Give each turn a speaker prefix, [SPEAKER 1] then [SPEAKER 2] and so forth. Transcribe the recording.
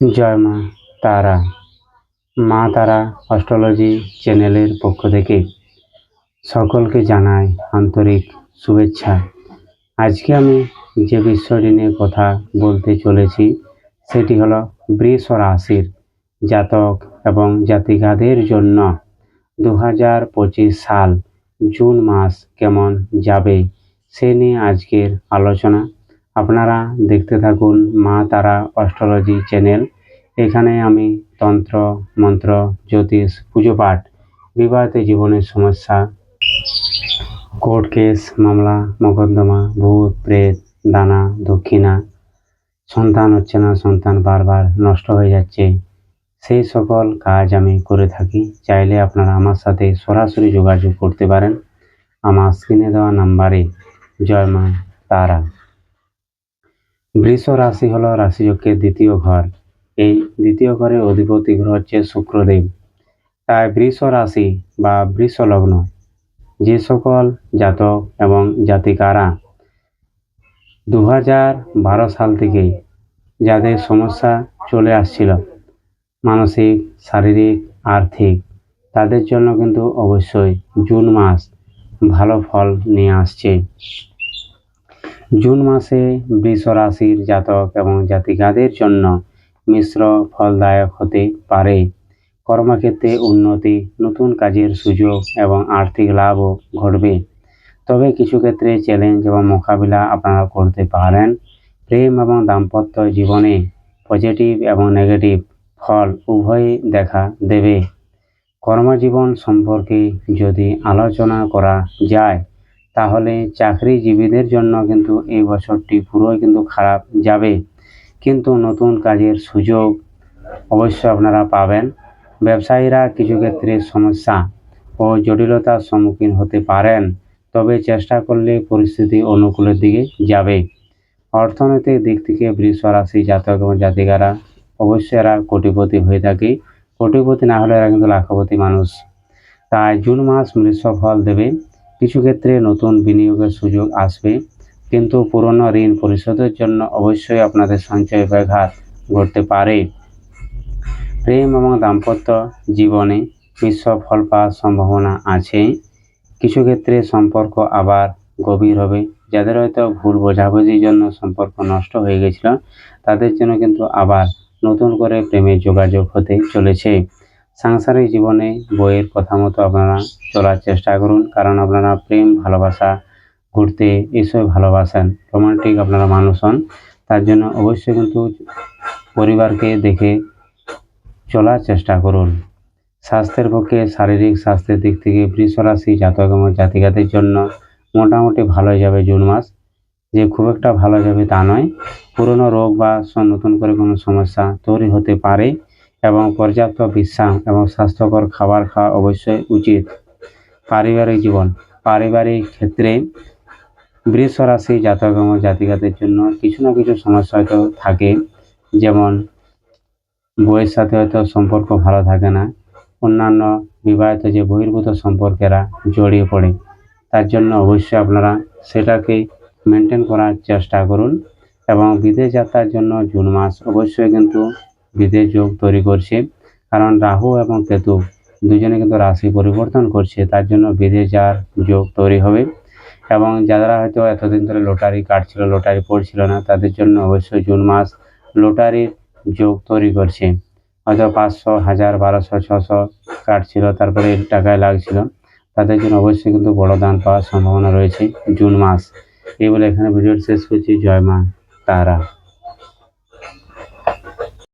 [SPEAKER 1] জয় মা তারা। মা তারা অস্ট্রোলজি চ্যানেলের পক্ষ থেকে সকলকে জানাই আন্তরিক শুভেচ্ছা। আজকে আমি যে বিষয়টি নিয়ে কথা বলতে চলেছি, সেটি হলো বৃষ রাশির জাতক এবং জাতিকাদের জন্য দু হাজার পঁচিশ সাল জুন মাস কেমন যাবে, সে নিয়ে আজকের আলোচনা আপনারা দেখতে থাকুন মা তারা অস্ট্রোলজি চ্যানেল। এখানে আমি তন্ত্র, মন্ত্র, জ্যোতিষ, পুজো পাঠ, বিবাহিত জীবনের সমস্যা, কোর্ট কেস, মামলা, মোকদ্দমা, ভূত, প্রেত, দানা, দক্ষিণা, সন্তান হচ্ছে না, সন্তান বারবার নষ্ট হয়ে যাচ্ছে। সেই সকল কাজ আমি করে থাকি। চাইলে আপনারা আমার সাথে সরাসরি যোগাযোগ করতে পারেন। আমার স্ক্রিনে দেওয়া নাম্বারে। জয় মা তারা। বৃষ রাশি হলো রাশিচক্রের দ্বিতীয় ঘর। এই দ্বিতীয় ঘরে অধিপতি গ্রহ হচ্ছে শুক্রদেব। তাই বৃষ রাশি বা বৃষ লগ্ন যে সকল জাতক এবং জাতিকারা দু হাজার বারো সাল থেকেই যাদের সমস্যা চলে আসছিল, মানসিক, শারীরিক, আর্থিক, তাদের জন্য কিন্তু অবশ্যই জুন মাস ভালো ফল নিয়ে আসছে। জুন মাসে বৃষ রাশির জাতক এবং জাতিকাদের জন্য মিশ্র ফলদায়ক হতে পারে। কর্মক্ষেত্রে উন্নতি, নতুন কাজের সুযোগ এবং আর্থিক লাভও ঘটবে। তবে কিছু ক্ষেত্রে চ্যালেঞ্জ এবং মোকাবিলা আপনারা করতে পারেন। প্রেম এবং দাম্পত্য জীবনে পজিটিভ এবং নেগেটিভ ফল উভয়ই দেখা দেবে। কর্মজীবন সম্পর্কে যদি আলোচনা করা যায় তাহলে চাকরিজীবীদের জন্য কিন্তু এই বছরটি পুরোই কিন্তু খারাপ যাবে। কিন্তু নতুন কাজের সুযোগ অবশ্যই আপনারা পাবেন। ব্যবসায়ীরা কিছু ক্ষেত্রে সমস্যা ও জটিলতার সম্মুখীন হতে পারেন, তবে চেষ্টা করলে পরিস্থিতি অনুকূলের দিকে যাবে। অর্থনৈতিক দিক থেকে বৃষ রাশি জাতক এবং জাতিকারা অবশ্যই এরা কোটিপতি হয়ে থাকে। কোটিপতি না হলে এরা কিন্তু লাখপতি মানুষ। তাই জুন মাস মৃষ্য ফল দেবে। কিছু ক্ষেত্রে নতুন বিনিয়োগের সুযোগ আসবে, কিন্তু পুরনো ঋণ পরিশোধের জন্য অবশ্যই আপনাদের সঞ্চয় ব্যাঘাত ঘটতে পারে। প্রেম এবং দাম্পত্য জীবনে মিশ্র ফল পাওয়ার সম্ভাবনা আছে। কিছু ক্ষেত্রে সম্পর্ক আবার গভীর হবে, যাদের হয়তো ভুল বোঝাবুঝির জন্য সম্পর্ক নষ্ট হয়ে গেছিল, তাদের জন্য কিন্তু আবার নতুন করে প্রেমের যোগাযোগ হতে চলেছে। সাংসারিক জীবনে বইয়ের কথা মতো আপনারা চলার চেষ্টা করুন, কারণ আপনারা প্রেম, ভালোবাসা, ঘুরতে এসব ভালোবাসেন, রোমান্টিক আপনারা মানুষ হন। তার জন্য অবশ্যই কিন্তু পরিবারকে দেখে চলার চেষ্টা করুন। স্বাস্থ্যের পক্ষে শারীরিক স্বাস্থ্যের দিক থেকে বৃষরাশি জাতক এবং জাতিকাদের জন্য মোটামুটি ভালো যাবে জুন মাস। যে খুব একটা ভালো যাবে তা নয়। পুরনো রোগ বা নতুন করে কোনো সমস্যা তৈরি হতে পারে। এবং পর্যাপ্ত বিশ্রাম এবং স্বাস্থ্যকর খাবার খাওয়া অবশ্যই উচিত। পারিবারিক জীবন। পারিবারিক ক্ষেত্রে বৃষ রাশি জাতক এবং জাতিকাদের জন্য কিছু না কিছু সমস্যা হয়তো থাকে। যেমন, বইয়ের সাথে হয়তো সম্পর্ক ভালো থাকে না। অন্যান্য বিবাহিত যে বহির্ভূত সম্পর্কেরা জড়িয়ে পড়ে, তার জন্য অবশ্যই আপনারা সেটাকে মেনটেন করার চেষ্টা করুন এবং বিদেশ যাত্রার জন্য জুন মাস অবশ্যই কিন্তু বিদেশ যোগ তৈরি করছে। কারণ রাহু এবং কেতু দুজনে কিন্তু রাশি পরিবর্তন করছে, তার জন্য বিদেশ যাওয়ার যোগ তৈরি হবে। এবং যারা হয়তো এতদিন ধরে লটারি কাটছিল, লটারি পড়ছিল না, তাদের জন্য অবশ্যই জুন মাস লটারির যোগ তৈরি করছে। হয়তো পাঁচশো, হাজার, বারোশো, ছশো কাটছিল, তারপরে টাকায় লাগছিল। তাদের জন্য অবশ্যই কিন্তু বড় দান পাওয়ার সম্ভাবনা রয়েছে জুন মাস। এই বলে এখানে ভিডিওটি শেষ করছি। জয় মা তারা।